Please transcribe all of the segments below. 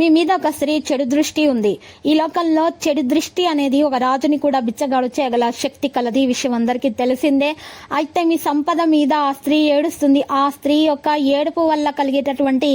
మీ మీద ఒక స్త్రీ చెడు దృష్టి ఉంది. ఈ లోకంలో చెడు దృష్టి అనేది ఒక రాజుని కూడా బిచ్చగాడు చేయగల శక్తి కలది ఈ విషయం అందరికీ తెలిసిందే. అయితే మీ సంపద మీద ఆ స్త్రీ ఏడుస్తుంది. ఆ స్త్రీ యొక్క ఏడుపు వల్ల కలిగేటటువంటి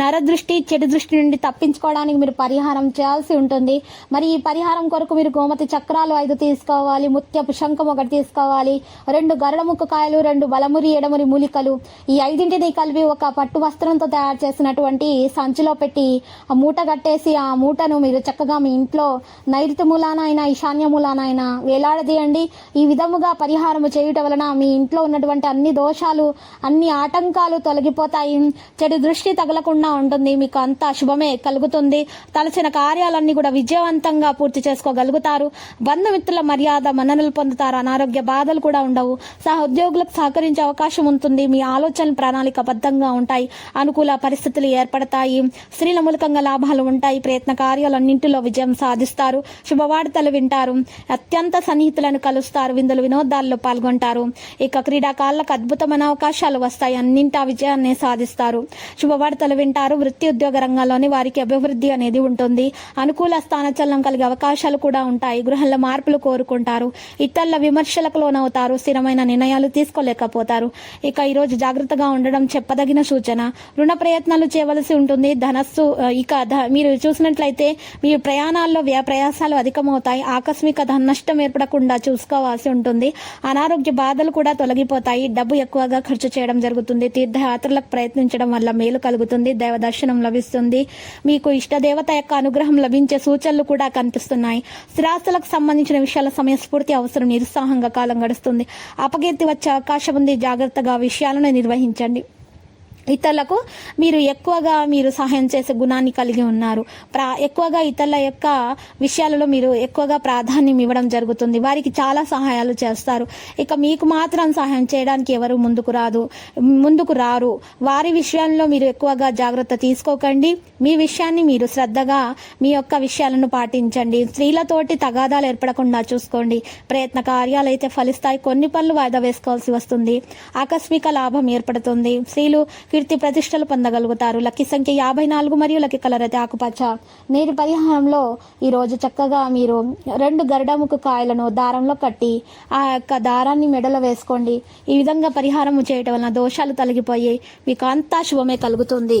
నరదృష్టి చెడు దృష్టి నుండి తప్పించుకోవడానికి మీరు పరిహారం చేయాల్సి ఉంటుంది. మరి ఈ పరిహారం కొరకు మీరు గోమతి చక్రాలు ఐదు తీసుకోవాలి ముత్యపు శంఖం ఒకటి తీసుకోవాలి రెండు గరడముక్కు కాయలు రెండు బలమురి ఎడమురి మూలికలు. ఈ ఐదింటిని కలిపి ఒక పట్టు వస్త్రంతో తయారు చేసినటువంటి సంచిలో పెట్టి ఆ మూట కట్టేసి ఆ మూటను మీరు చక్కగా మీ ఇంట్లో నైరుతి మూలాన అయినా ఈశాన్య మూలానైనా వేలాడదీయండి. ఈ విధముగా పరిహారము చేయుట వలన మీ ఇంట్లో ఉన్నటువంటి అన్ని దోషాలు అన్ని ఆటంకాలు తొలగిపోతాయి. చెడు దృష్టి తగలకుండా ఉంటుంది. మీకు అంతా శుభమే కలుగుతుంది. తలచిన కార్యాలన్నీ కూడా విజయవంతంగా పూర్తి చేసుకోగలుగుతారు. బంధుమిత్రుల మర్యాద మన్ననలు పొందుతారు. అనారోగ్య బాధలు కూడా ఉండవు. సహ ఉద్యోగులకు సహకరించే అవకాశం ఉంటుంది. మీ ఆలోచనలు ప్రణాళికబద్ధంగా ఉంటాయి. అనుకూల పరిస్థితులు ఏర్పడతాయి. స్త్రీల మూలకంగా లాభాలు ఉంటాయి. ప్రయత్న కార్యాలన్నింటిలో విజయం సాధిస్తారు. శుభవార్తలు వింటారు. అత్యంత సన్నిహితులను కలుస్తారు. విందులు వినోదాల్లో పాల్గొంటారు. ఇక క్రీడాకారులకు అద్భుతమైన అవకాశాలు వస్తాయి. అన్నింటా విజయాన్ని సాధిస్తారు. శుభవార్తలు వింటారు. వృత్తి ఉద్యోగ రంగంలోని వారికి అభివృద్ధి అనేది ఉంటుంది. అనుకూల స్థానచలనం కలిగే అవకాశాలు కూడా ఉంటాయి. గృహంలో మార్పులు కోరుకుంటారు. ఇతరుల విమర్శలకు లోనవుతారు. స్థిరమైన నిర్ణయాలు తీసుకోలేకపోతారు. ఇక ఈరోజు జాగ్రత్తగా ఉండడం చెప్పదగిన సూచన. రుణ ప్రయత్నాలు చేయవలసి ఉంటుంది. ధనస్సు ఇక కథ మీరు చూసినట్లయితే మీ ప్రయాణాల్లో వ్యయ ప్రయాసాలు అధికమవుతాయి. ఆకస్మిక ధన నష్టం ఏర్పడకుండా చూసుకోవాల్సి ఉంటుంది. అనారోగ్య బాధలు కూడా తొలగిపోతాయి. డబ్బు ఎక్కువగా ఖర్చు చేయడం జరుగుతుంది. తీర్థయాత్రలకు ప్రయత్నించడం వల్ల మేలు కలుగుతుంది. దైవ దర్శనం లభిస్తుంది. మీకు ఇష్టదేవత యొక్క అనుగ్రహం లభించే సూచనలు కూడా కనిపిస్తున్నాయి. స్థిరాస్తులకు సంబంధించిన విషయాల సమయస్ఫూర్తి అవసరం. నిరుత్సాహంగా కాలం గడుస్తుంది. అపకీర్తి వచ్చే అవకాశం ఉంది. జాగ్రత్తగా విషయాలను నిర్వహించండి. ఇతరులకు మీరు ఎక్కువగా మీరు సహాయం చేసే గుణాన్ని కలిగి ఉన్నారు. ప్రా ఎక్కువగా ఇతరుల యొక్క విషయాలలో మీరు ఎక్కువగా ప్రాధాన్యం ఇవ్వడం జరుగుతుంది. వారికి చాలా సహాయాలు చేస్తారు. ఇక మీకు మాత్రం సహాయం చేయడానికి ఎవరు ముందుకు రాదు ముందుకు రారు. వారి విషయంలో మీరు ఎక్కువగా జాగ్రత్త తీసుకోకండి. మీ విషయాన్ని మీరు శ్రద్ధగా మీ యొక్క విషయాలను పాటించండి. స్త్రీలతోటి తగాదాలు ఏర్పడకుండా చూసుకోండి. ప్రయత్న కార్యాలు అయితే ఫలిస్తాయి. కొన్ని పనులు వాయిదా వేసుకోవాల్సి వస్తుంది. ఆకస్మిక లాభం ఏర్పడుతుంది. స్త్రీలు కీర్తి ప్రతిష్టలు పొందగలుగుతారు. లక్కీ సంఖ్య యాభై నాలుగు మరియు లక్కీ కలర్ అయితే ఆకుపచ్చ. నేటి పరిహారంలో ఈరోజు చక్కగా మీరు రెండు గరుడముకు కాయలను దారంలో కట్టి ఆ యొక్క దారాన్ని మెడలో వేసుకోండి. ఈ విధంగా పరిహారం చేయటం వలన దోషాలు తొలగిపోయి మీకు అంతా శుభమే కలుగుతుంది.